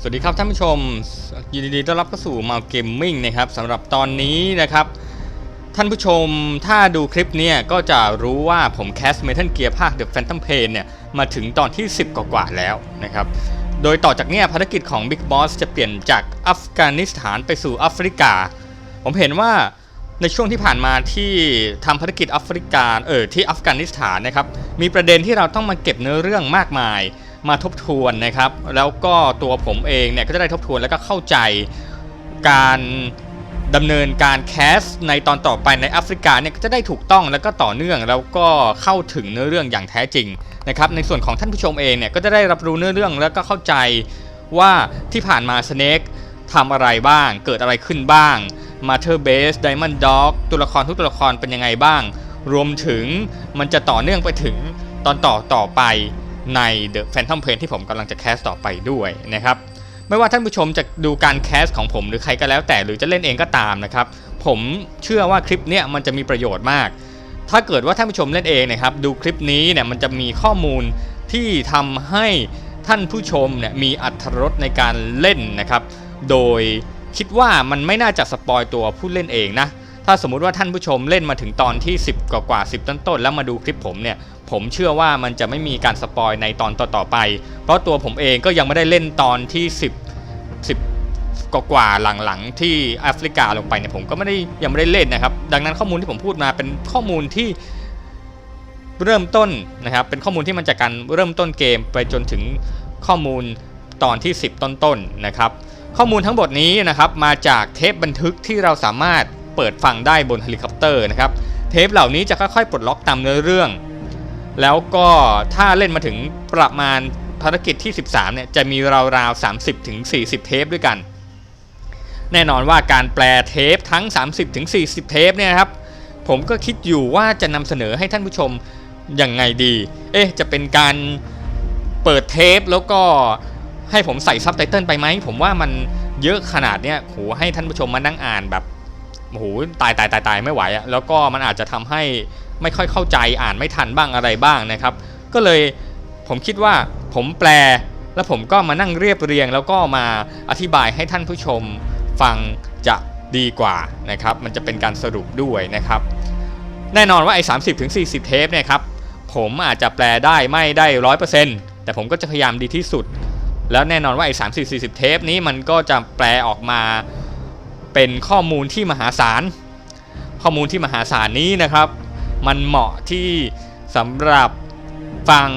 สวัสดีครับท่านผู้ชม ยินดีต้อนรับเข้าสู่มาเกมมิ่งนะครับสำหรับตอนนี้นะครับ ท่านผู้ชมถ้าดูคลิปเนี้ก็จะรู้ว่าผมแคสเมทัลเกียร์ภาค The Phantom Pain เนี่ยมาถึงตอนที่ 10 กว่าๆแล้วนะครับ โดยต่อจากเนี้ยภารกิจของ Big Boss จะเปลี่ยนจากอัฟกานิสถานไปสู่แอฟริกา ผมเห็นว่าในช่วงที่ผ่านมาที่ทำภารกิจแอฟริกาเออที่อัฟกานิสถานนะครับมีประเด็นที่เราต้องมาเก็บเนื้อเรื่องมากมาย มาทบทวนนะครับ แล้วก็ตัวผมเองเนี่ยก็จะได้ทบทวนแล้วก็เข้าใจการดำเนินการแคสในตอนต่อไปในแอฟริกาเนี่ยก็จะได้ถูกต้องแล้วก็ต่อเนื่องแล้วก็เข้าถึงเนื้อเรื่องอย่างแท้จริงนะครับในส่วนของท่านผู้ชมเองเนี่ยก็จะได้รับรู้เนื้อเรื่องแล้วก็เข้าใจว่าที่ผ่านมาสเนกทำอะไรบ้าง เกิดอะไรขึ้นบ้างมาเธอร์เบสไดมอนด์ด็อกตัวละครทุกตัวละครเป็นยังไงบ้าง รวมถึงมันจะต่อเนื่องไปถึงตอนต่อต่อไป ใน The Phantom Pain ที่ผมกำลังจะแคสต่อไปด้วยนะครับไม่ว่าท่านผู้ชมจะดูการแคสของผมหรือใครก็แล้วแต่หรือจะเล่นเองก็ตามนะครับผมเชื่อว่าคลิปเนี้ยมันจะมีประโยชน์มาก ถ้าเกิดว่าท่านผู้ชมเล่นเองนะครับดูคลิปนี้เนี่ยมันจะมีข้อมูลที่ทำให้ท่านผู้ชมเนี่ยมีอัตรสในการเล่นนะครับ โดยคิดว่ามันไม่น่าจะสปอยตัวผู้เล่นเองนะถ้าสมมุติว่าท่านผู้ชมเล่นมาถึงตอนที่ 10 กว่ากว่า10 ต้นๆแล้วมาดูคลิปผมเนี่ย ผมเชื่อว่ามันจะไม่มีการสปอยในตอนต่อๆไป เพราะตัวผมเองก็ยังไม่ได้เล่นตอนที่ 10 10กว่ากว่าหลังๆที่แอฟริกาลงไปเนี่ยผมก็ไม่ได้ยังไม่ได้เล่นนะครับ ดังนั้นข้อมูลที่ผมพูดมาเป็นข้อมูลที่เริ่มต้นนะครับ เป็นข้อมูลที่มันจากการเริ่มต้นเกมไปจนถึงข้อมูลตอนที่ 10 ต้นๆนะครับ ข้อมูลทั้งหมดนี้นะครับมาจากเทปบันทึกที่เราสามารถเปิดฟังได้บนเฮลิคอปเตอร์นะครับ เทปเหล่านี้จะค่อยๆปลดล็อกตามเนื้อเรื่อง แล้วก็ถ้าเล่นมาถึงประมาณภารกิจที่ 13 เนี่ย จะมีราวๆ 30ถึง40 เทปด้วยกัน แน่นอนว่าการแปลเทปทั้ง 30ถึง40 เทปเนี่ยครับ ผมก็คิดอยู่ว่าจะนำเสนอให้ท่านผู้ชมยังไงดี เอ๊ะ จะเป็นการเปิดเทปแล้วก็ให้ผมใส่ซับไตเติลไปไหม ผมว่ามันเยอะขนาดเนี้ยโหให้ท่านผู้ชมมานั่งอ่านแบบโอ้โหตายตายตายตายไม่ไหวอะแล้วก็มันอาจจะทำให้ ไม่ค่อยเข้าใจอ่านไม่ทันบ้างอะไรบ้างนะครับ ก็เลยผมคิดว่าผมแปลแล้วผมก็มานั่งเรียบเรียง แล้วก็มาอธิบายให้ท่านผู้ชมฟังจะดีกว่านะครับ มันจะเป็นการสรุปด้วยนะครับ แน่นอนว่าไอ้30ถึง40เทปเนี่ยครับผมอาจจะแปลได้ไม่ได้ร้อยเปอร์เซ็นต์แต่ผมก็จะพยายามดีที่สุด แล้วแน่นอนว่าไอ้30 40เทปนี้มันก็จะแปลออกมาเป็นข้อมูลที่มหาศาล ข้อมูลที่มหาศาลนี้นะครับ มันเหมาะที่สำหรับฟัง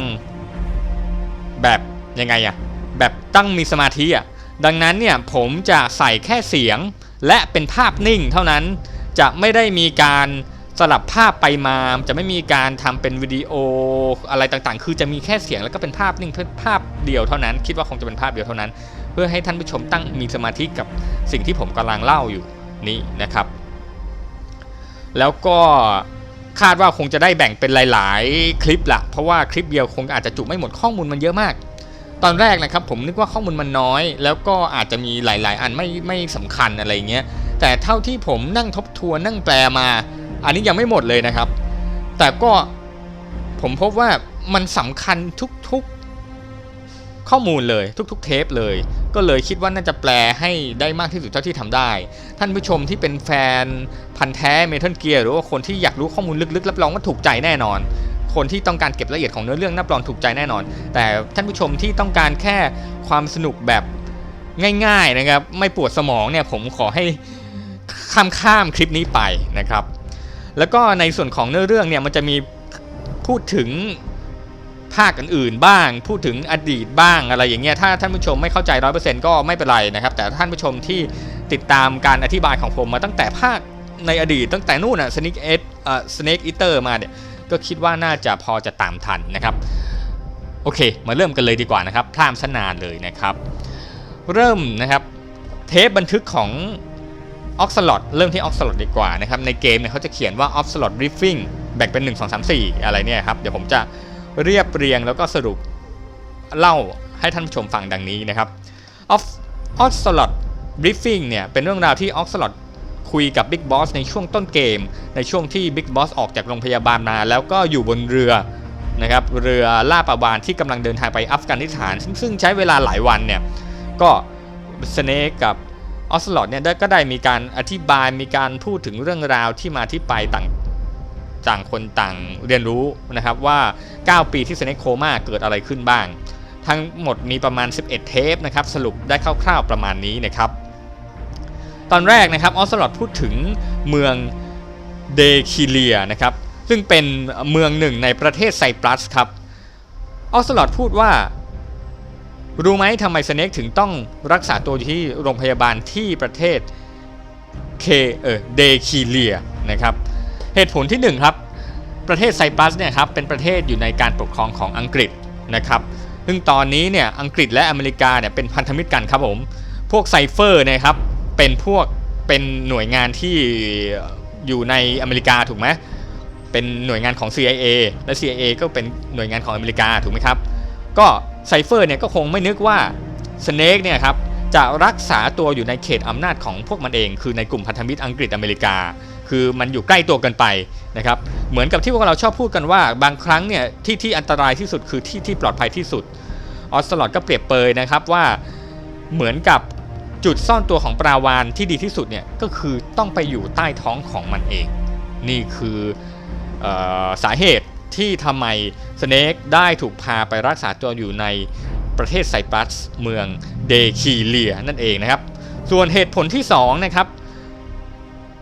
แบบยังไงอะแบบตั้งมีสมาธิอะดังนั้นเนี่ยผมจะใส่แค่เสียงและเป็นภาพนิ่งเท่านั้นจะไม่ได้มีการสลับภาพไปมาจะไม่มีการทำเป็นวิดีโออะไรต่างๆ คือจะมีแค่เสียงแล้วก็เป็นภาพนิ่งเพื่อภาพเดียวเท่านั้น คิดว่าคงจะเป็นภาพเดียวเท่านั้น เพื่อให้ท่านผู้ชมตั้งมีสมาธิกับสิ่งที่ผมกำลังเล่าอยู่นี้นะครับ แล้วก็ คาดว่าคงจะได้แบ่งเป็นหลาย ๆ คลิปละเพราะว่าคลิปเดียวคงอาจจะจุไม่หมดข้อมูลมันเยอะมาก ตอนแรกนะครับผมนึกว่าข้อมูลมันน้อย แล้วก็อาจจะมีหลาย ๆ อันไม่ไม่สำคัญอะไรเงี้ยแต่เท่าที่ผมนั่งทบทวนนั่งแปลมา อันนี้ยังไม่หมดเลยนะครับ แต่ก็ผมพบว่ามันสำคัญทุก ๆ ข้อมูลเลยทุก ๆ เทปเลย ก็เลยคิดว่าน่าจะแปลให้ได้มากที่สุดเท่าที่ทำได้ ท่านผู้ชมที่เป็นแฟนพันธ์แท้เมทัลเกียร์หรือว่าคนที่อยากรู้ข้อมูลลึกๆรับรองว่าถูกใจแน่นอน คนที่ต้องการเก็บรายละเอียดของเนื้อเรื่องนับรองถูกใจแน่นอน แต่ท่านผู้ชมที่ต้องการแค่ความสนุกแบบง่ายๆนะครับไม่ปวดสมองเนี่ยผมขอให้ข้ามข้ามคลิปนี้ไปนะครับ แล้วก็ในส่วนของเนื้อเรื่องเนี่ยมันจะมีพูดถึง ภาคอื่นๆบ้าง พูดถึงอดีตบ้างอะไรอย่างเงี้ยถ้าท่านผู้ชมไม่เข้าใจร้อยเปอร์เซ็นต์ก็ไม่เป็นไรนะครับ แต่ท่านผู้ชมที่ติดตามการอธิบายของผมมาตั้งแต่ภาคในอดีตตั้งแต่นู่นอะ Snake e เอ่อ Snake Eater มาเนี่ยก็คิดว่าน่าจะพอจะตามทันนะครับ โอเค มาเริ่มกันเลยดีกว่านะครับพลามสนานเลยนะครับ เริ่มนะครับเทปบันทึกของออกซลอดเริ่มที่ออกซลอดดีกว่านะครับในเกมเนี่ยเขาจะเขียนว่าออกซลอดริฟฟิงแบ่งเป็น 1 2 3 4 อะไรเนี่ยครับ เดี๋ยวผมจะ เรียบเรียงแล้วก็สรุปเล่าให้ท่านผู้ชมฟังดังนี้นะครับออกซลอดริฟฟิงเนี่ยเป็นเรื่องราวที่ออกซลอดคุยกับ Big Boss ในช่วงต้นเกม ในช่วงที่ Big Boss ออกจากโรงพยาบาลมา แล้วก็อยู่บนเรือนะครับเรือล่าปลาวานที่กำลังเดินทางไปอัฟกานิสถาน ซึ่งใช้เวลาหลายวันเนี่ยก็สเนกกับออสลอดเนี่ยก็ได้มีการอธิบายมีการพูดถึงเรื่องราวที่มาที่ไปต่าง ต่างคนต่างเรียนรู้นะครับว่า 9 ปีที่สเนกโคม่าเกิดอะไรขึ้นบ้าง ทั้งหมดมีประมาณ 11 เทปนะครับสรุปได้คร่าวๆประมาณนี้นะครับ ตอนแรกนะครับออสลอดพูดถึงเมืองเดคิเลียนะครับซึ่งเป็นเมืองหนึ่งในประเทศไซปรัสครับออสลอดพูดว่ารู้ไหมทำไมสเนกถึงต้องรักษาตัวอยู่ที่โรงพยาบาลที่ประเทศเคเออเดคิเลียนะครับ เหตุผลที่หนึ่งครับ ประเทศไซปรัสเนี่ยครับเป็นประเทศอยู่ในการปกครองของอังกฤษนะครับซึ่งตอนนี้เนี่ยอังกฤษและอเมริกาเนี่ยเป็นพันธมิตรกันครับผม พวกไซเฟอร์เนะครับเป็นพวกเป็นหน่วยงานที่อยู่ในอเมริกาถูกไหมเป็นหน่วยงานของ CIA และ CIA ก็เป็นหน่วยงานของอเมริกาถูกไหมครับ ก็ไซเฟอร์เนี่ยก็คงไม่นึกว่าสเนกเนี่ยครับจะรักษาตัวอยู่ในเขตอำนาจของพวกมันเอง คือในกลุ่มพันธมิตรอังกฤษอเมริกา คือมันอยู่ใกล้ตัวเกันไปนะครับเหมือนกับที่พวกเราชอบพูดกันว่าบางครั้งเนี่ยที่ที่อันตรายที่สุดคือที่ที่ปลอดภัยที่สุดออสลอดก็เปรียบเปยนะครับว่าเหมือนกับจุดซ่อนตัวของปลาวานที่ดีที่สุดเนี่ยก็คือต้องไปอยู่ใต้ท้องของมันเอง นี่คือออสาเหตุที่ทำไมสเนกได้ถูกพาไปรักษาตัวอยู่ในประเทศไซปรัสเมืองเดคีเลียนั่นเองนะครับ ส่วนเหตุผลที่2นะครับ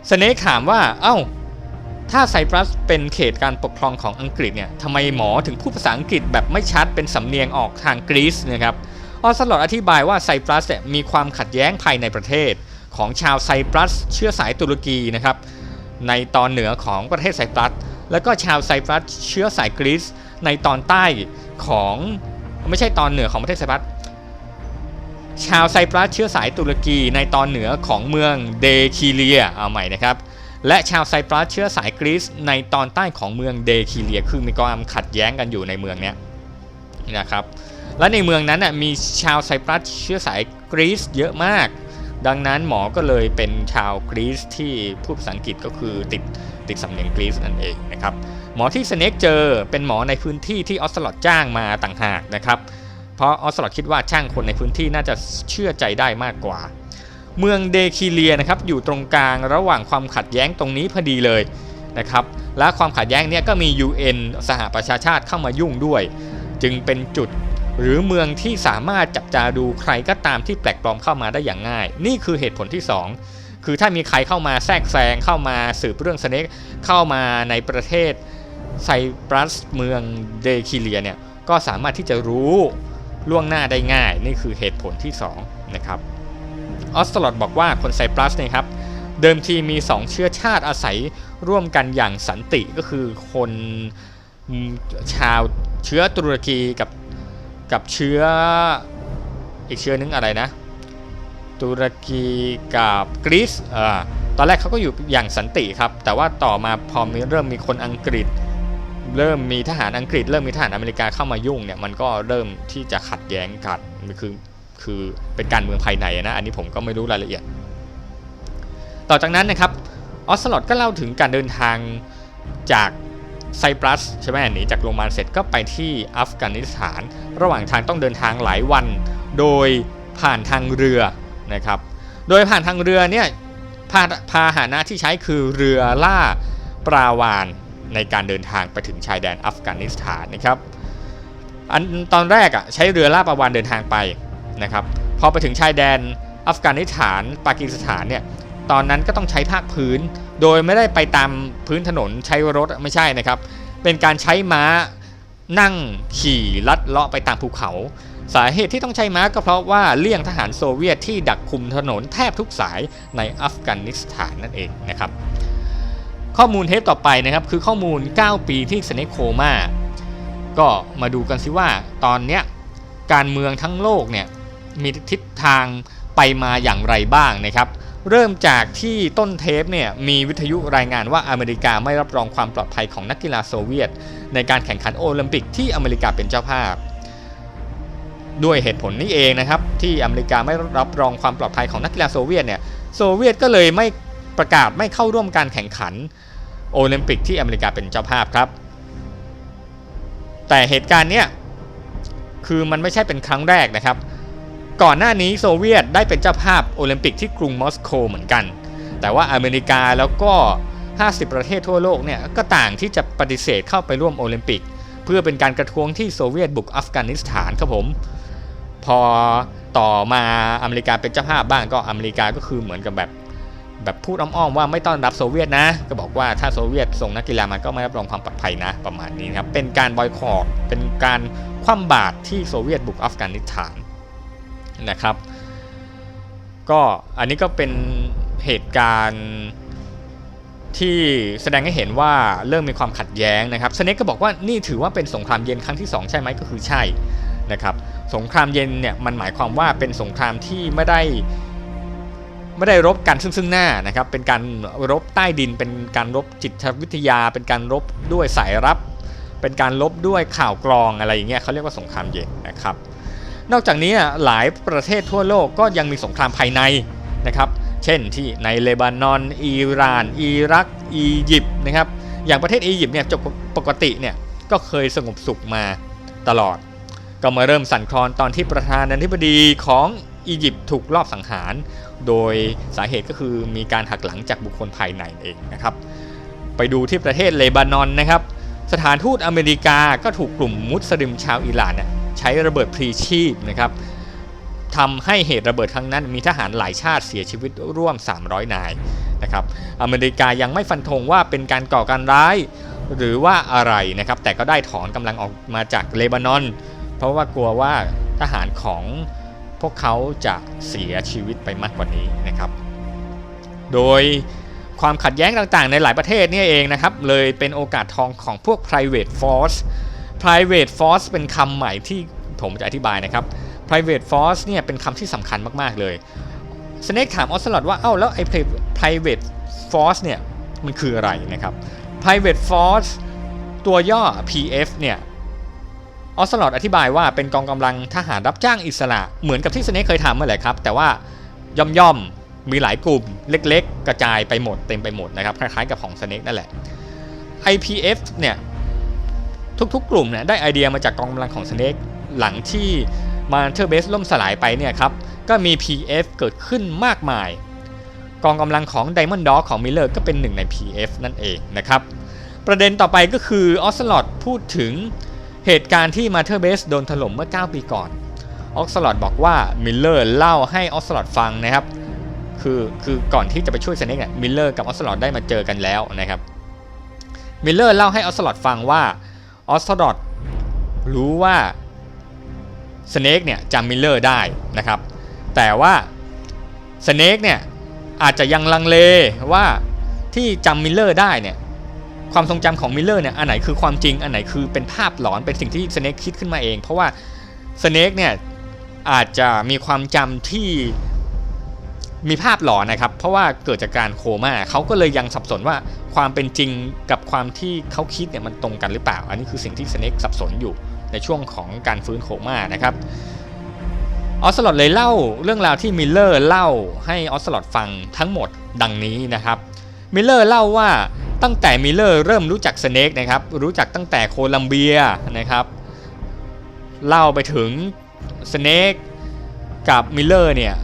สเนกถามว่าเอ้า ถ้าไซปรัสเป็นเขตการปกครองของอังกฤษเนี่ยทำไมหมอถึงพูดภาษาอังกฤษแบบไม่ชัดเป็นสำเนียงออกทางกรีซนะครับออสลอดอธิบายว่าไซปรัสเนี่ยมีความขัดแย้งภายในประเทศ ของชาวไซปรัส เชื้อสายตุรกีนะครับในตอนเหนือของประเทศไซปรัส แล้วก็ชาวไซปรัส เชื้อสายกรีซในตอนใต้ของไม่ใช่ตอนเหนือของประเทศไซปรัส ชาวไซปรัสเชื้อสายตุรกีในตอนเหนือของเมืองเดคีเลียเอาใหม่นะครับ และชาวไซปรัสเชื้อสายกรีซในตอนใต้ของเมืองเดคีเลีย คือมีความขัดแย้งกันอยู่ในเมืองนี้นะครับ และในเมืองนั้นน่ะมีชาวไซปรัสเชื้อสายกรีซเยอะมาก ดังนั้นหมอก็เลยเป็นชาวกรีซที่พูดภาษาอังกฤษก็คือติดติดสำเนียงกรีซนั่นเองนะครับ หมอที่สเนกเจอเป็นหมอในพื้นที่ที่ออสลอดจ้างมาต่างหากนะครับ เพราะออสลอดคิดว่าช่างคนในพื้นที่น่าจะเชื่อใจได้มากกว่า เมืองเดคิเลียนะครับอยู่ตรงกลางระหว่างความขัดแย้งตรงนี้พอดีเลยนะครับและความขัดแย้งเนี้ยก็มี UN สหประชาชาติเข้ามายุ่งด้วย จึงเป็นจุดหรือเมืองที่สามารถจับตาดูใครก็ตามที่แปลกปลอมเข้ามาได้อย่างง่าย นี่คือเหตุผลที่ 2 คือถ้ามีใครเข้ามาแทรกแซงเข้ามาสืบเรื่องสเนกเข้ามาในประเทศไซปรัสเมืองเดคิเลียเนี่ยก็สามารถที่จะรู้ ล่วงหน้าได้ง่าย นี่คือเหตุผลที่2นะครับออสตลอดบอกว่าคนไซปรัสเนี่ยครับเดิมทีมี 2 เชื้อชาติอาศัยร่วมกันอย่างสันติก็คือคนชาวเชื้อตุรกีกับกับเชื้ออีกเชื้อนึงอะไรนะ ตุรกีกับกรีซอ่าตอนแรกเขาก็อยู่อย่างสันติครับ แต่ว่าต่อมาพอมีเริ่มมีคนอังกฤษ เริ่มมีทหารอังกฤษ เริ่มมีทหารอเมริกาเข้ามายุ่งเนี่ยมันก็เริ่มที่จะขัดแย้งกันคือคือเป็นการเมืองภายในนะอันนี้ผมก็ไม่รู้รายละเอียด ต่อจากนั้นนะครับออสลอดก็เล่าถึงการเดินทางจากไซปรัสใช่ไหมหนีจากโรงพยาบาลเสร็จก็ไปที่อัฟกานิสถาน ระหว่างทางต้องเดินทางหลายวัน โดยผ่านทางเรือนะครับ โดยผ่านทางเรือเนี่ยพาพาหานะที่ใช้คือเรือล่าปลาวาน ในการเดินทางไปถึงชายแดนอัฟกานิสถานนะครับอันตอนแรกอะใช้เรือล่าปลาวานเดินทางไปนะครับพอไปถึงชายแดนอัฟกานิสถานปากีสถานเนี่ยตอนนั้นก็ต้องใช้ภาคพื้น โดยไม่ได้ไปตามพื้นถนนใช้รถไม่ใช่นะครับ เป็นการใช้ม้านั่งขี่ลัดเลาะไปตามภูเขา สาเหตุที่ต้องใช้ม้าก็เพราะว่าเลี่ยงทหารโซเวียตที่ดักคุมถนนแทบทุกสายในอัฟกานิสถานนั่นเองนะครับ ข้อมูลเทปต่อไปนะครับคือข้อมูล 9 ปีที่สเนคโคมาก็มาดูกันสิว่าตอนเนี้ยการเมืองทั้งโลกเนี่ยมีทิศทางไปมาอย่างไรบ้างนะครับ เริ่มจากที่ต้นเทปเนี่ยมีวิทยุรายงานว่าอเมริกาไม่รับรองความปลอดภัยของนักกีฬาโซเวียต ในการแข่งขันโอลิมปิกที่อเมริกาเป็นเจ้าภาพ ด้วยเหตุผลนี้เองนะครับที่อเมริกาไม่รับรองความปลอดภัยของนักกีฬาโซเวียตเนี่ยโซเวียตก็เลยไม่ประกาศไม่เข้าร่วมการแข่งขัน โอลิมปิกที่อเมริกาเป็นเจ้าภาพครับ แต่เหตุการณ์เนี้ยคือมันไม่ใช่เป็นครั้งแรกนะครับ ก่อนหน้านี้โซเวียตได้เป็นเจ้าภาพโอลิมปิกที่กรุงมอสโกเหมือนกัน แต่ว่าอเมริกาแล้วก็ 50 ประเทศทั่วโลกเนี่ยก็ต่างที่จะปฏิเสธเข้าไปร่วมโอลิมปิก เพื่อเป็นการกระท้วงที่โซเวียตบุกอัฟกานิสถานครับผม พอต่อมาอเมริกาเป็นเจ้าภาพบ้างก็อเมริกาก็คือเหมือนกับแบบ แบบพูดอ้อมๆว่าไม่ต้อนรับโซเวียตนะ ก็บอกว่าถ้าโซเวียตส่งนักกีฬามาก็ไม่รับรองความปลอดภัยนะประมาณนี้ครับเป็นการบอยคอรเป็นการคว่ำบาตรที่โซเวียตบุกอัฟกานิสถานนะครับ ก็อันนี้ก็เป็นเหตุการณ์ที่แสดงให้เห็นว่าเริ่มมีความขัดแย้งนะครับสเนกก็บอกว่านี่ถือว่าเป็นสงครามเย็นครั้งที่ 2 ใช่ไหมก็คือใช่นะครับ สงครามเย็นเนี่ยมันหมายความว่าเป็นสงครามที่ไม่ได้ ไม่ได้รบกันซึ่งซึ่งหน้านะครับ เป็นการรบใต้ดิน เป็นการรบจิตวิทยา เป็นการรบด้วยสายรับ เป็นการรบด้วยข่าวกรองอะไรอย่างเงี้ยเขาเรียกว่าสงครามเย็นนะครับ นอกจากนี้หลายประเทศทั่วโลกก็ยังมีสงครามภายในนะครับ เช่นที่ในเลบานอน อิหร่าน อิรัก อียิปต์นะครับ อย่างประเทศอียิปต์เนี่ยจบปกติเนี่ยก็เคยสงบสุขมาตลอด ก็มาเริ่มสั่นคลอนตอนที่ประธานาธิบดีของ อียิปต์ถูกลอบสังหาร โดยสาเหตุก็คือมีการหักหลังจากบุคคลภายในเองนะครับ ไปดูที่ประเทศเลบานอนนะครับ สถานทูตอเมริกาก็ถูกกลุ่มมุสลิมชาวอิหร่านใช้ระเบิดพลีชีพนะครับทำให้เหตุระเบิดครั้งนั้นมีทหารหลายชาติเสียชีวิตร่วม 300 นายนะครับ อเมริกายังไม่ฟันธงว่าเป็นการก่อการร้ายหรือว่าอะไรนะครับ แต่ก็ได้ถอนกำลังออกมาจากเลบานอน เพราะว่ากลัวว่าทหารของ พวกเขาจะเสียชีวิตไปมากกว่านี้นะครับ โดยความขัดแย้งต่างๆ ในหลายประเทศนี่เองนะครับ เลยเป็นโอกาสทองของพวก private force private force เป็นคำใหม่ที่ผมจะอธิบายนะครับ private force เนี่ยเป็นคำที่สำคัญมากๆเลย Snake ถามออสลอดว่า เอ้าแล้วไอ้ private force เนี่ยมันคืออะไรนะครับ private force ตัวย่อ PF เนี่ย ออสลอดอธิบายว่าเป็นกองกำลังทหารรับจ้างอิสระ เหมือนกับที่ Snake เคยทำเมื่อไหร่ครับ แต่ว่าย่อมๆมีหลายกลุ่มเล็กๆ กระจายไปหมดเต็มไปหมดนะครับ คล้ายๆกับของ Snake นั่นแหละ IPF เนี่ยทุกๆ กลุ่มเนี่ยได้ไอเดียมาจากกองกำลังของ Snake หลังที่มาเทอร์เบสล่มสลายไปเนี่ยครับก็มี PF เกิดขึ้นมากมาย กองกำลังของ Diamond Dog ของ Miller ก็เป็นหนึ่งใน PF นั่นเองนะครับ ประเด็นต่อไปก็คือออสลอดพูดถึง เหตุการณ์ที่มาเทอร์เบสโดนถล่มเมื่อ 9 ปีก่อน ออสลอดบอกว่ามิลเลอร์เล่าให้ออสลอดฟังนะครับ คือคือก่อนที่จะไปช่วยสเน็กเนี่ยมิลเลอร์กับออสลอดได้มาเจอกันแล้วนะครับ มิลเลอร์เล่าให้ออสลอดฟังว่าออสลอดรู้ว่าสเน็กเนี่ยจำมิลเลอร์ได้นะครับ แต่ว่าสเน็กเนี่ยอาจจะยังลังเลว่าที่จำมิลเลอร์ได้เนี่ย ความทรงจำของมิลเลอร์เนี่ยอันไหนคือความจริง อันไหนคือเป็นภาพหลอนเป็นสิ่งที่สเน็กคิดขึ้นมาเอง เพราะว่าสเน็กเนี่ยอาจจะมีความจำที่มีภาพหลอนนะครับ เพราะว่าเกิดจากการโคม่าเขาก็เลยยังสับสนว่าความเป็นจริงกับความที่เขาคิดเนี่ยมันตรงกันหรือเปล่า อันนี้คือสิ่งที่สเน็กสับสนอยู่ในช่วงของการฟื้นโคม่านะครับออสลอดเลยเล่าเรื่องราวที่มิลเลอร์เล่าให้ออสลอดฟังทั้งหมดดังนี้นะครับมิลเลอร์เล่าว่า ตั้งแต่มิลเลอร์เริ่มรู้จักสเน็กนะครับรู้จักตั้งแต่โคลัมเบียนะครับเล่าไปถึงสเน็กกับมิลเลอร์เนี่ย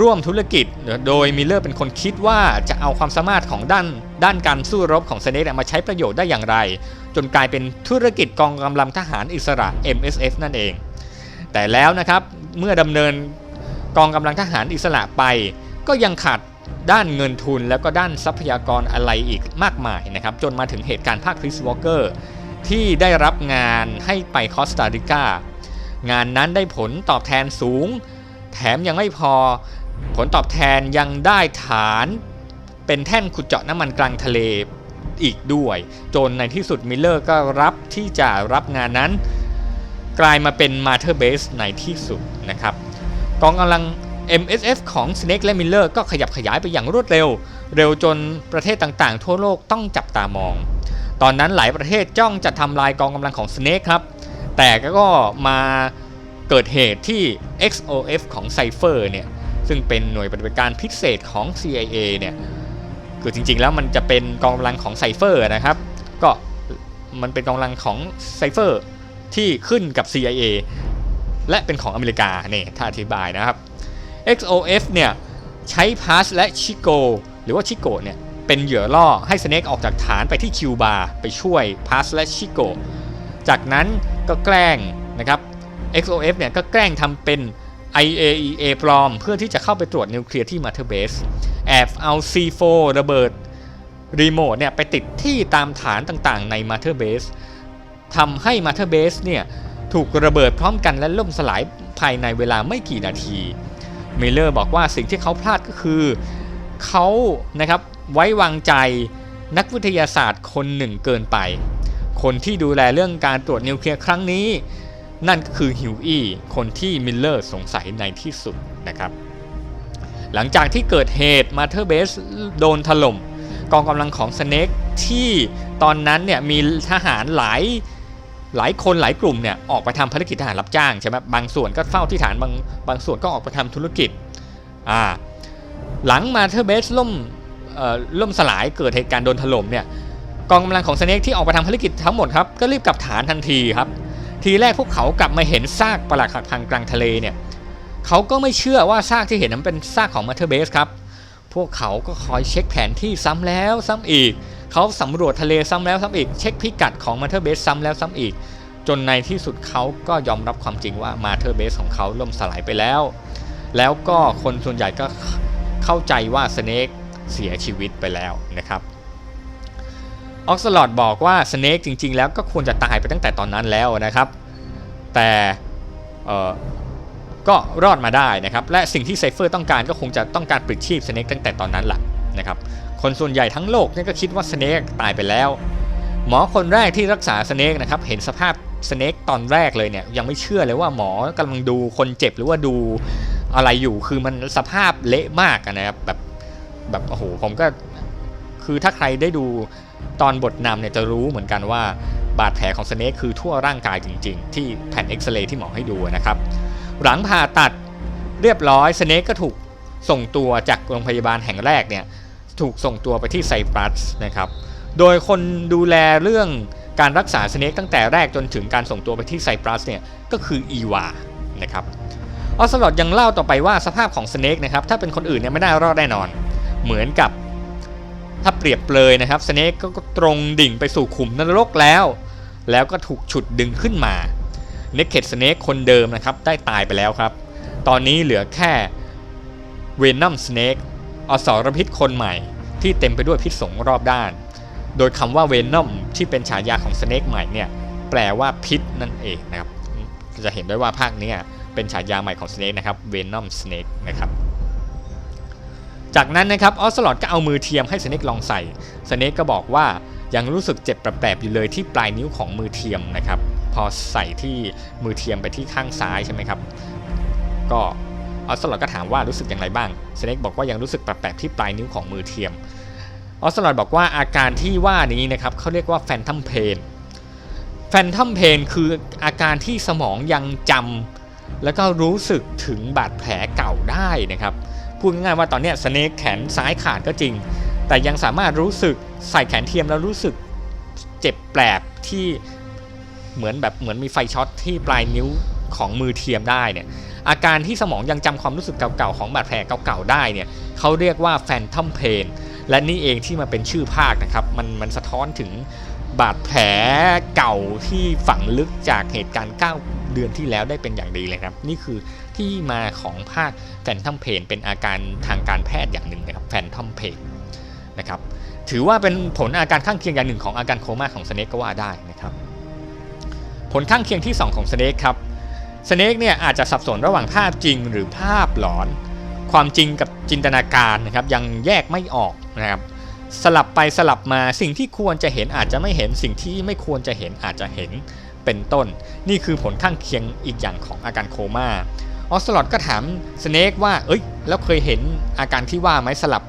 ร่วมธุรกิจโดยมิลเลอร์เป็นคนคิดว่าจะเอาความสามารถของด้านด้านการสู้รบของสเน็กมาใช้ประโยชน์ได้อย่างไร จนกลายเป็นธุรกิจกองกำลังทหารอิสระ MSF นั่นเอง แต่แล้วนะครับเมื่อดำเนินกองกำลังทหารอิสระไป ก็ยังขาด ด้านเงินทุนแล้วก็ด้านทรัพยากรอะไรอีกมากมายนะครับ จนมาถึงเหตุการณ์ภาคคริสวอเกอร์ที่ได้รับงานให้ไปคอสตาริกางานนั้นได้ผลตอบแทนสูง แถมยังไม่พอผลตอบแทนยังได้ฐานเป็นแท่นขุดเจาะน้ำมันกลางทะเลอีกด้วย จนในที่สุดมิลเลอร์ก็รับที่จะรับงานนั้น กลายมาเป็นมาเธอร์เบสในที่สุดนะครับกองกำลัง MSF ของ Snake และ Miller ก็ขยับขยายไปอย่างรวดเร็ว เร็วจนประเทศต่างๆ ทั่วโลกต้องจับตามอง ตอนนั้นหลายประเทศจ้องจะทำลายกองกำลังของ Snake ครับ แต่ก็มาเกิดเหตุที่ XOF ของ Cypher เนี่ย ซึ่งเป็นหน่วยปฏิบัติการพิเศษของ CIA เนี่ย คือจริงๆ แล้วมันจะเป็นกองกำลังของ Cypher นะครับ ก็มันเป็นกองกำลังของ Cypher ที่ขึ้นกับ CIA และเป็นของอเมริกาเนี่ยถ้าอธิบายนะครับ XOF เนี่ยใช้พาสและชิโกหรือว่าชิโกเนี่ยเป็นเหยื่อล่อให้สเนกออกจากฐานไปที่คิวบาไปช่วยพาสและชิโกจากนั้นก็แกล้งนะครับ XOF เนี่ยก็แกล้งทำเป็น IAEA ปลอม เพื่อที่จะเข้าไปตรวจนิวเคลียร์ที่มาเธอร์เบสแอบเอา C4 ระเบิดรีโมทเนี่ยไปติดที่ตามฐานต่างๆในมาเธอร์เบสทำให้มาเธอร์เบสเนี่ยถูกระเบิดพร้อมกันและล่มสลายภายในเวลาไม่กี่นาที มิลเลอร์บอกว่าสิ่งที่เขาพลาดก็คือเขานะครับไว้วางใจนักวิทยาศาสตร์คนหนึ่งเกินไป คนที่ดูแลเรื่องการตรวจนิวเคลียร์ครั้งนี้ นั่นก็คือฮิวอี้คนที่มิลเลอร์สงสัยในที่สุดนะครับ หลังจากที่เกิดเหตุมาเธอร์เบสโดนถล่มกองกำลังของสเนกที่ตอนนั้นเนี่ยมีทหารหลาย หลายคนหลายกลุ่มเนี่ยออกไปทำภารกิจทหารรับจ้างใช่ไหมบางส่วนก็เฝ้าที่ฐานบางบางส่วนก็ออกไปทำธุรกิจอ่าหลังมาเธอร์เบสล่มเอ่อล่มสลายเกิดเหตุการณ์โดนถล่มเนี่ยกองกำลังของสเนกที่ออกไปทำภารกิจทั้งหมดครับก็รีบกลับฐานทันทีครับ ทีแรกพวกเขากลับมาเห็นซากปรักหักพังกลางทะเลเนี่ยเขาก็ไม่เชื่อว่าซากที่เห็นนั้นเป็นซากของมาเธอร์เบสครับ พวกเขาก็คอยเช็คแผนที่ซ้ำแล้วซ้ำอีก เขาสำรวจทะเลซ้ำแล้วซ้ำอีก เช็คพิกัดของมาเธอร์เบสซ้ำแล้วซ้ำอีก จนในที่สุดเขาก็ยอมรับความจริงว่ามาเธอร์เบสของเขาล่มสลายไปแล้ว แล้วก็คนส่วนใหญ่ก็เข้าใจว่าสเนกเสียชีวิตไปแล้วนะครับออกซลอดบอกว่าสเนกจริง ๆ แล้วก็ควรจะตายไปตั้งแต่ตอนนั้นแล้วนะครับ แต่ก็รอดมาได้นะครับ และสิ่งที่ไซเฟอร์ต้องการก็คงจะต้องการปลิดชีพสเนกตั้งแต่ตอนนั้นแหละนะครับ คนส่วนใหญ่ทั้งโลกนี่ก็คิดว่าสเนกตายไปแล้ว หมอคนแรกที่รักษาสเนกนะครับเห็นสภาพสเนกตอนแรกเลยเนี่ยยังไม่เชื่อเลยว่าหมอกำลังดูคนเจ็บหรือว่าดูอะไรอยู่คือมันสภาพเละมากนะครับแบบแบบโอ้โหผมก็คือถ้าใครได้ดูตอนบทนำเนี่ยจะรู้เหมือนกันว่าบาดแผลของสเนกคือทั่วร่างกายจริง ๆ ที่แผ่นเอ็กซเรย์ที่หมอให้ดูนะครับ หลังผ่าตัดเรียบร้อยสเนกก็ถูกส่งตัวจากโรงพยาบาลแห่งแรกเนี่ย ถูกส่งตัวไปที่ไซปรัสนะครับ โดยคนดูแลเรื่องการรักษาสเนกตั้งแต่แรกจนถึงการส่งตัวไปที่ไซปรัสเนี่ยก็คืออีวานะครับออสลอดยังเล่าต่อไปว่าสภาพของสเนกนะครับถ้าเป็นคนอื่นเนี่ยไม่น่ารอดแน่นอน เหมือนกับถ้าเปรียบเปรยนะครับสเนกก็ตรงดิ่งไปสู่ขุมนรกแล้ว แล้วก็ถูกฉุดดึงขึ้นมาเน k เ d ดสเนกคนเดิมนะครับได้ตายไปแล้วครับ ตอนนี้เหลือแค่เวนัมสเนก อสรพิษคนใหม่ที่เต็มไปด้วยพิษสงรอบด้าน โดยคำว่าเวนนัมที่เป็นฉายาของสเนกใหม่เนี่ยแปลว่าพิษนั่นเองนะครับ จะเห็นได้ว่าภาคเนี้เป็นฉายาใหม่ของสเนกนะครับเวนนัมสเนกนะครับจากนั้นนะครับออสลอดก็เอามือเทียมให้สเนกลองใส่สเนกก็บอกว่ายังรู้สึกเจ็บแปลบๆอยู่เลยที่ปลายนิ้วของมือเทียมนะครับ พอใส่ที่มือเทียมไปที่ข้างซ้ายใช่ไหมครับ ก็ ออสลอดก็ถามว่ารู้สึกอย่างไรบ้างสเนกบอกว่ายังรู้สึกแปลกๆที่ปลายนิ้วของมือเทียมออสลอดบอกว่าอาการที่ว่านี้นะครับเขาเรียกว่าแฟนทัมเพนแฟนทัมเพนคืออาการที่สมองยังจำแล้วก็รู้สึกถึงบาดแผลเก่าได้นะครับพูดง่ายๆว่าตอนนี้สเนกแขนซ้ายขาดก็จริง แต่ยังสามารถรู้สึกใส่แขนเทียมแล้วรู้สึกเจ็บแปลบที่เหมือนแบบเหมือนมีไฟช็อตที่ปลายนิ้วของมือเทียมได้เนี่ย อาการที่สมองยังจำความรู้สึกเก่าๆของบาดแผลเก่าๆได้เนี่ยเขาเรียกว่าแฟนทัมเพนและนี่เองที่มาเป็นชื่อภาคนะครับมันมันสะท้อนถึงบาดแผลเก่าที่ฝังลึกจากเหตุการณ์ 9 เดือนที่แล้วได้เป็นอย่างดีเลยครับ นี่คือที่มาของภาคแฟนทัมเพนเป็นอาการทางการแพทย์อย่างหนึ่งนะครับแฟนทัมเพนนะครับถือว่าเป็นผลอาการข้างเคียงอย่างหนึ่งของอาการโคม่าของสเนกก็ว่าได้นะครับ ผลข้างเคียงที่ 2 ของสเนกครับ สเนกเนี่ยอาจจะสับสนระหว่างภาพจริงหรือภาพหลอน ความจริงกับจินตนาการนะครับยังแยกไม่ออกนะครับสลับไปสลับมาสิ่งที่ควรจะเห็นอาจจะไม่เห็นสิ่งที่ไม่ควรจะเห็นอาจจะเห็นเป็นต้น นี่คือผลข้างเคียงอีกอย่างของอาการโคม่าออสลอดก็ถามสเนกว่าเอ้ยแล้วเคยเห็นอาการที่ว่าไหมสลับ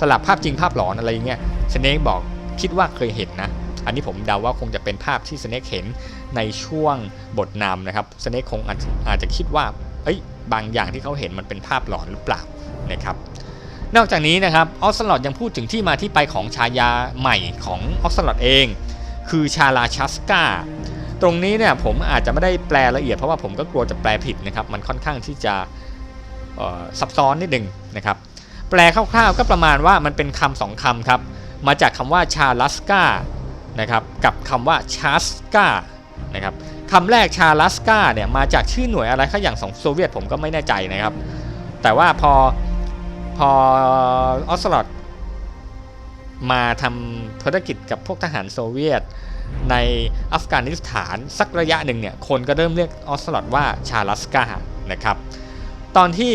สลับภาพจริงภาพหลอนอะไรเงี้ยสเนกบอกคิดว่าเคยเห็นนะ อันนี้ผมเดาว่าคงจะเป็นภาพที่สเนกเห็นในช่วงบทนำนะครับสเนกคงอาจอาจจะคิดว่าเอ้ยบางอย่างที่เขาเห็นมันเป็นภาพหลอนหรือเปล่านะครับนอกจากนี้นะครับออสลอดยังพูดถึงที่มาที่ไปของฉายาใหม่ของออสลอดเอง คือชาลาชัสกาตรงนี้เนี่ยผมอาจจะไม่ได้แปลละเอียดเพราะว่าผมก็กลัวจะแปลผิดนะครับมันค่อนข้างที่จะซับซ้อนนิดหนึ่งนะครับแปลคร่าวๆก็ประมาณว่ามันเป็นคำสองคำครับมาจากคำว่าชาลัสกา นะครับกับคำว่าชาสกานะครับคำแรกชาลัสกาเนี่ยมาจากชื่อหน่วยอะไรข้อย่างของโซเวียตผมก็ไม่แน่ใจนะครับ แต่ว่าพอพอออสลอดมาทำภารกิจกับพวกทหารโซเวียต ในอัฟกานิสถานสักระยะหนึ่งเนี่ยคนก็เริ่มเรียกออสลอดว่าชาลัสกานะครับตอนที่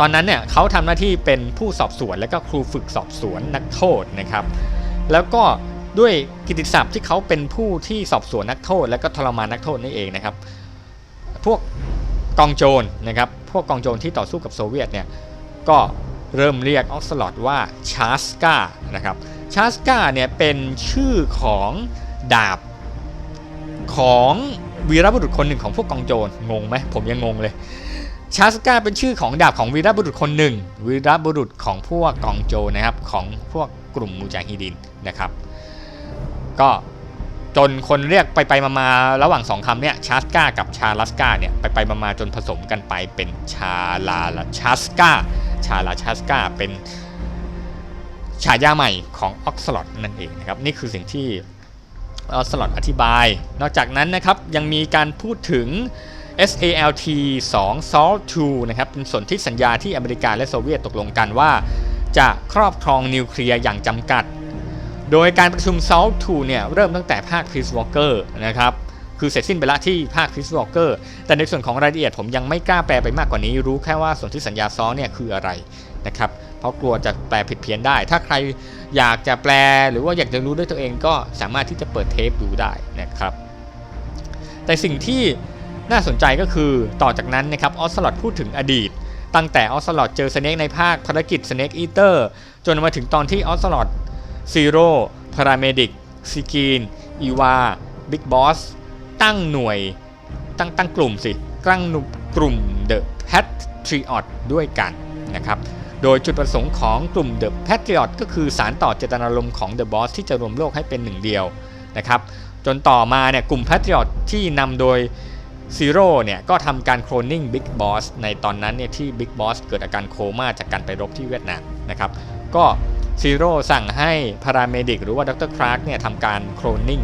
ตอนนั้นเนี่ยเขาทำหน้าที่เป็นผู้สอบสวนและก็ครูฝึกสอบสวนนักโทษนะครับ แล้วก็ด้วยกิตติศัพท์ที่เขาเป็นผู้ที่สอบสวนนักโทษ และก็ทรมานนักโทษนี่เองนะครับ พวกกองโจรนะครับ พวกกองโจรที่ต่อสู้กับโซเวียตเนี่ย ก็เริ่มเรียกออกสลอดว่าชาสกานะครับ ชาสกาเนี่ยเป็นชื่อของดาบของวีรบุรุษคนหนึ่งของพวกกองโจรงงไหมผมยังงงเลยชาสกาเป็นชื่อของดาบของวีรบุรุษคนหนึ่งวีรบุรุษของพวกกองโจรนะครับของพวก กลุ่มมูจาฮิดินนะครับ ก็จนคนเรียกไปไปมามาระหว่างสองคำเนี่ยชาสกากับชาลัสกาเนี่ยไปไปมามาจนผสมกันไปเป็นชาลาลาชาสกาชาลาชาสกาเป็นฉายาใหม่ของออกสลอดนั่นเองนะครับนี่คือสิ่งที่ออกสลอดอธิบาย นอกจากนั้นนะครับยังมีการพูดถึง SALT 2 SALT 2นะครับเป็นส่วนที่สัญญาที่อเมริกาและโซเวียตตกลงกันว่า จะครอบครองนิวเคลียร์อย่างจำกัด โดยการประชุม SALT 2เนี่ยเริ่มตั้งแต่ภาค Peace Walker นะครับคือเสร็จสิ้นไปแล้วที่ภาค Peace Walker แต่ในส่วนของรายละเอียดผมยังไม่กล้าแปลไปมากกว่านี้ รู้แค่ว่าส่วนที่สัญญาซ้อนเนี่ยคืออะไรนะครับเพราะกลัวจะแปลผิดเพี้ยนได้ ถ้าใครอยากจะแปลหรือว่าอยากจะรู้ด้วยตัวเองก็สามารถที่จะเปิดเทปดูได้นะครับแต่สิ่งที่น่าสนใจก็คือต่อจากนั้นนะครับออสลอดพูดถึงอดีต ตั้งแต่ออสลอดเจอสเนกในภาคภารกิจสเนกอีเตอร์จนมาถึงตอนที่ออสลอดซีโร่พาราเมดิกซิกีนอีวาบิ๊กบอสตั้งหน่วยตั้งตั้งกลุ่มสิตั้งกลุ่ม The Patriot ด้วยกันนะครับโดยจุดประสงค์ของกลุ่ม The Patriot ก็คือสารต่อเจตนารมณ์ของ The Boss ที่จะรวมโลกให้เป็นหนึ่งเดียวนะครับจนต่อมาเนี่ยกลุ่ม Patriot ที่นำโดย Zero เนี่ยก็ทำการโคลนนิ่ง Big Boss ในตอนนั้นเนี่ยที่ Big Boss เกิดอาการโคม่าจากการไปรบที่เวียดนามนะครับก็ Zero สั่งให้พาราเมดิกหรือว่าดรคลาร์กเนี่ยทำการโคลนนิ่ง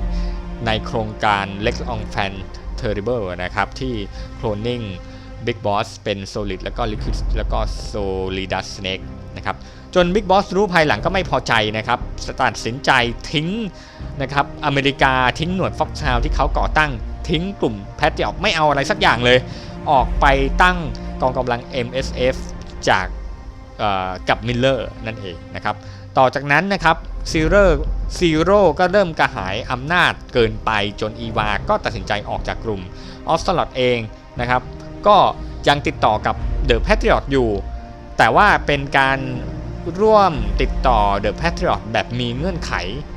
ในโครงการ Lex on Fan Terrible นะครับที่โคลนนิ่ง Big Boss เป็น Solid แล้วก็ Liquid แล้วก็ Solidus Snake นะครับจน Big Boss รู้ภายหลังก็ไม่พอใจนะครับตัดสินใจทิ้งนะครับอเมริกาทิ้งหน่วย Fox Town ที่เขาก่อตั้ง ทิ้งกลุ่มแพทริออกไม่เอาอะไรสักอย่างเลย ออกไปตั้งกองกำลัง MSF จากกับมิลเลอร์นั่นเองนะครับ ต่อจากนั้นนะครับซีโร่ซีโร่ก็เริ่มกระหายอำนาจเกินไปจนอีวา ก็ตัดสินใจออกจากกลุ่มออสตลอดเองนะครับ ก็ยังติดต่อกับเดอะแพทริออตอยู่ แต่ว่าเป็นการร่วมติดต่อเดอะแพทริอตแบบมีเงื่อนไข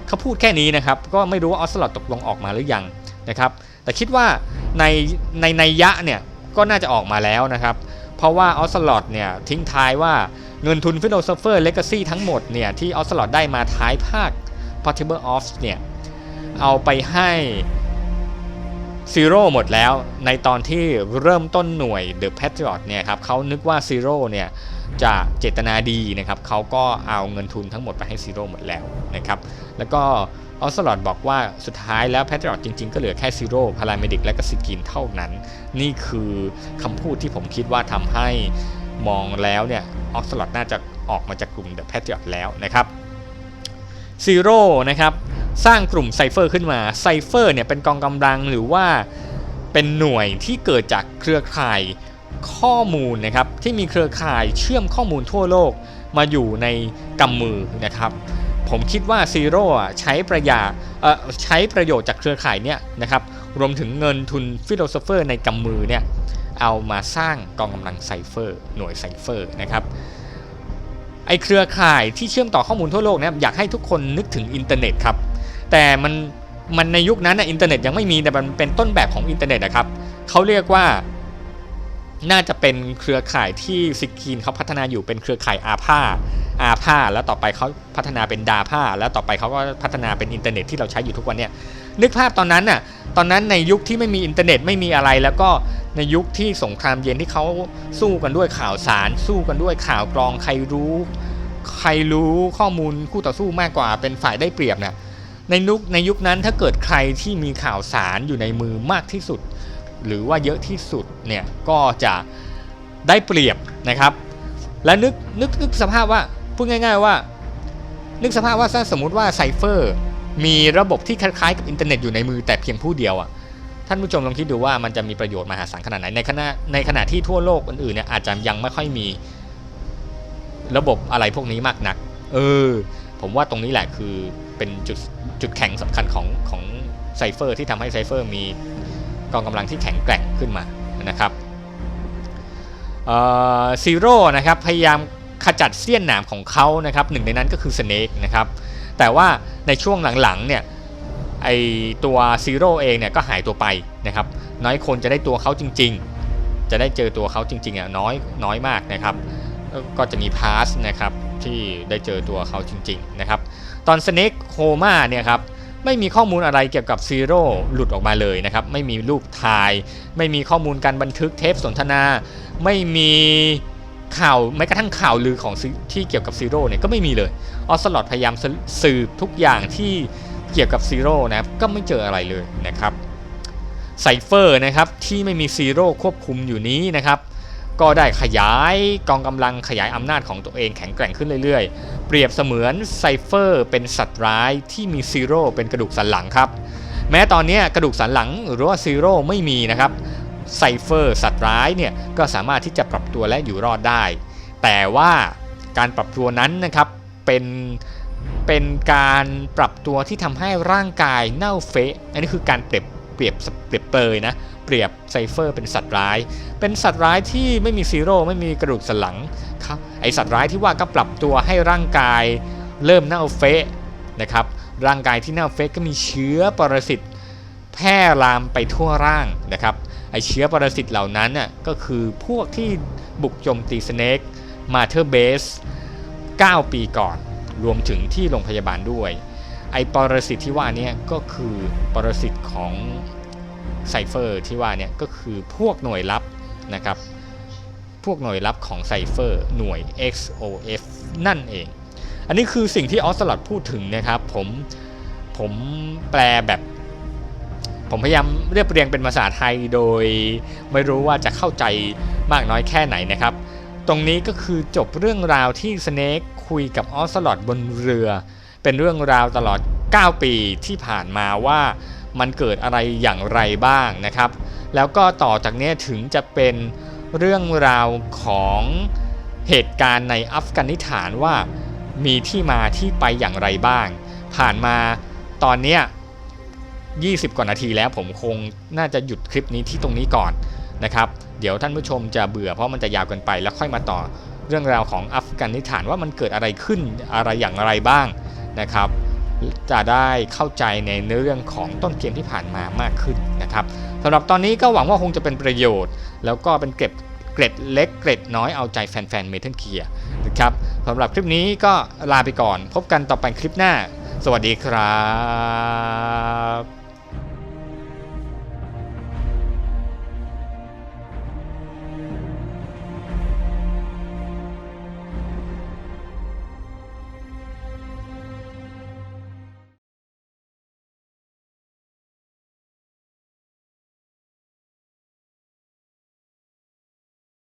เขาพูดแค่นี้นะครับ ก็ไม่รู้ว่าออสตลอดตกลงออกมาหรือยังนะครับ แต่คิดว่าในในในยะเนี่ยก็น่าจะออกมาแล้วนะครับ เพราะว่าออสลอดเนี่ยทิ้งท้ายว่าเงินทุน Philosopher Legacy ทั้งหมดเนี่ยที่ออสลอดได้มาท้ายภาค Possible Off เนี่ยเอาไปให้ซีโร่หมดแล้วในตอนที่เริ่มต้นหน่วย The Patriot เนี่ยครับเขานึกว่าซีโร่เนี่ยจะเจตนาดีนะครับเขาก็เอาเงินทุนทั้งหมดไปให้ซีโร่หมดแล้วนะครับ แล้วก็ออสลอดบอกว่าสุดท้ายแล้วแพทริอตจริงๆ ก็เหลือแค่ซีโร่พาราเมดิกและก็สกินเท่านั้น นี่คือคำพูดที่ผมคิดว่าทำให้มองแล้วเนี่ยออสลอดน่าจะออกมาจากกลุ่มเดอะแพทริอตแล้วนะครับซีโร่นะครับสร้างกลุ่มไซเฟอร์ขึ้นมาไซเฟอร์เนี่ยเป็นกองกำลังหรือว่าเป็นหน่วยที่เกิดจากเครือข่ายข้อมูลนะครับที่มีเครือข่ายเชื่อมข้อมูลทั่วโลกมาอยู่ในกำมือนะครับ ผมคิดว่าซีโร่ใช้ประโยชน์ใช้ประโยชน์จากเครือข่ายเนี่ยนะครับรวมถึงเงินทุนฟิโลโซเฟอร์ในกำมือเนี่ยเอามาสร้างกองกำลังไซเฟอร์หน่วยไซเฟอร์นะครับไอเครือข่ายที่เชื่อมต่อข้อมูลทั่วโลกเนี่ยอยากให้ทุกคนนึกถึงอินเทอร์เน็ตครับแต่มันมันในยุคนั้นนะอินเทอร์เน็ตยังไม่มีแต่มันเป็นต้นแบบของอินเทอร์เน็ตนะครับเขาเรียกว่า น่าจะเป็นเครือข่ายที่ซิกีนเขาพัฒนาอยู่เป็นเครือข่ายอาภาอาภาแล้วต่อไปเขาพัฒนาเป็นดาภาแล้วต่อไปเขาก็พัฒนาเป็นอินเทอร์เน็ตที่เราใช้อยู่ทุกวันเนี่ยนึกภาพตอนนั้นน่ะตอนนั้นในยุคที่ไม่มีอินเทอร์เน็ตไม่มีอะไร แล้วก็ในยุคที่สงครามเย็นที่เขาสู้กันด้วยข่าวสาร สู้กันด้วยข่าวกรองใครรู้ ใครรู้ข้อมูลคู่ต่อสู้มากกว่าเป็นฝ่ายได้เปรียบเนี่ยในยุคในยุคนั้นถ้าเกิดใครที่มีข่าวสารอยู่ในมือมากที่สุด หรือว่าเยอะที่สุดเนี่ยก็จะได้เปรียบนะครับ และนึกนึกนึกสภาพว่าพูดง่าย ๆว่า นึกสภาพว่าถ้าสมมติว่าไซเฟอร์มีระบบที่คล้ายๆกับอินเทอร์เน็ตอยู่ในมือแต่เพียงผู้เดียวอะท่านผู้ชมลองคิดดูว่ามันจะมีประโยชน์มหาศาลขนาดไหนในขณะในขณะที่ทั่วโลกอื่นๆเนี่ยอาจจะยังไม่ค่อยมีระบบอะไรพวกนี้มากนัก เออ ผมว่าตรงนี้แหละคือเป็นจุดจุดแข็งสำคัญของของไซเฟอร์ที่ทำให้ไซเฟอร์มี กองกำลังที่แข็งแกร่งขึ้นมานะครับซีโร่นะครับพยายามขจัดเสี้ยนหนามของเขานะครับหนึ่งในนั้นก็คือสเนกนะครับแต่ว่าในช่วงหลังๆเนี่ยไอตัวซีโร่เองเนี่ยก็หายตัวไปนะครับน้อยคนจะได้ตัวเขาจริง ๆ จะได้เจอตัวเขาจริงๆอะน้อยน้อยมากนะครับก็จะมีพาสนะครับที่ได้เจอตัวเขาจริงๆนะครับตอนสเนกโคม่าเนี่ยครับ ไม่มีข้อมูลอะไรเกี่ยวกับซีโร่หลุดออกมาเลยนะครับ ไม่มีรูปถ่าย ไม่มีข้อมูลการบันทึกเทปสนทนา ไม่มีข่าวแม้กระทั่งข่าวลือของที่เกี่ยวกับซีโร่เนี่ยก็ไม่มีเลยออสลอดพยายามสืบทุกอย่างที่เกี่ยวกับซีโร่นะครับก็ไม่เจออะไรเลยนะครับไซเฟอร์นะครับที่ไม่มีซีโร่ควบคุมอยู่นี้นะครับ ก็ได้ขยายกองกำลังขยายอำนาจของตัวเองแข็งแกร่งขึ้นเรื่อยๆ เปรียบเสมือนไซเฟอร์เป็นสัตว์ร้ายที่มีซีโร่เป็นกระดูกสันหลังครับ แม้ตอนนี้กระดูกสันหลังหรือว่าซีโร่ไม่มีนะครับไซเฟอร์สัตว์ร้ายเนี่ยก็สามารถที่จะปรับตัวและอยู่รอดได้ แต่ว่าการปรับตัวนั้นนะครับเป็นเป็นการปรับตัวที่ทำให้ร่างกายเน่าเฟะอันนี้คือการเปรียบเปรียบเปรียบเปยนะ ปรียบไซเฟอร์เป็นสัตว์ร้าย เป็นสัตว์ร้ายที่ไม่มีซีโร่ไม่มีกระดูกสันหลังครับไอสัตว์ร้ายที่ว่าก็ปรับตัวให้ร่างกายเริ่มเน่าเฟะนะครับร่างกายที่เน่าเฟะก็มีเชื้อปรสิตแพร่ลามไปทั่วร่างนะครับไอเชื้อปรสิตเหล่านั้นน่ะก็คือพวกที่บุกโจมตีสเนกมาเธอร์เบส9 ปีก่อน รวมถึงที่โรงพยาบาลด้วย ไอปรสิตที่ว่านี้ก็คือปรสิตของ ไซเฟอร์ที่ว่าเนี่ยก็คือพวกหน่วยลับนะครับ พวกหน่วยลับของไซเฟอร์หน่วย XOF นั่นเอง อันนี้คือสิ่งที่ออสลอดพูดถึงนะครับ ผมผมแปลแบบ ผมพยายามเรียบเรียงเป็นภาษาไทยโดยไม่รู้ว่าจะเข้าใจมากน้อยแค่ไหนนะครับ ตรงนี้ก็คือจบเรื่องราวที่สเนกคุยกับออสลอดบนเรือ เป็นเรื่องราวตลอด 9 ปีที่ผ่านมาว่า มันเกิดอะไรอย่างไรบ้างนะครับ แล้วก็ต่อจากนี้ถึงจะเป็นเรื่องราวของเหตุการณ์ในอัฟกานิสถานว่ามีที่มาที่ไปอย่างไรบ้าง ผ่านมาตอนนี้20 กว่านาทีแล้วผมคงน่าจะหยุดคลิปนี้ที่ตรงนี้ก่อนนะครับ เดี๋ยวท่านผู้ชมจะเบื่อเพราะมันจะยาวเกินไปแล้วค่อยมาต่อเรื่องราวของอัฟกานิสถานว่ามันเกิดอะไรขึ้นอะไรอย่างไรบ้างนะครับ จะได้เข้าใจในเนื้อเรื่องของต้นเกมที่ผ่านมามากขึ้นนะครับสำหรับตอนนี้ก็หวังว่าคงจะเป็นประโยชน์ แล้วก็เป็นเก็บเกร็ดเล็กเกร็ดน้อยเอาใจแฟนๆเมทัลเกียร์นะครับสำหรับคลิปนี้ก็ลาไปก่อน พบกันต่อไปคลิปหน้า สวัสดีครับ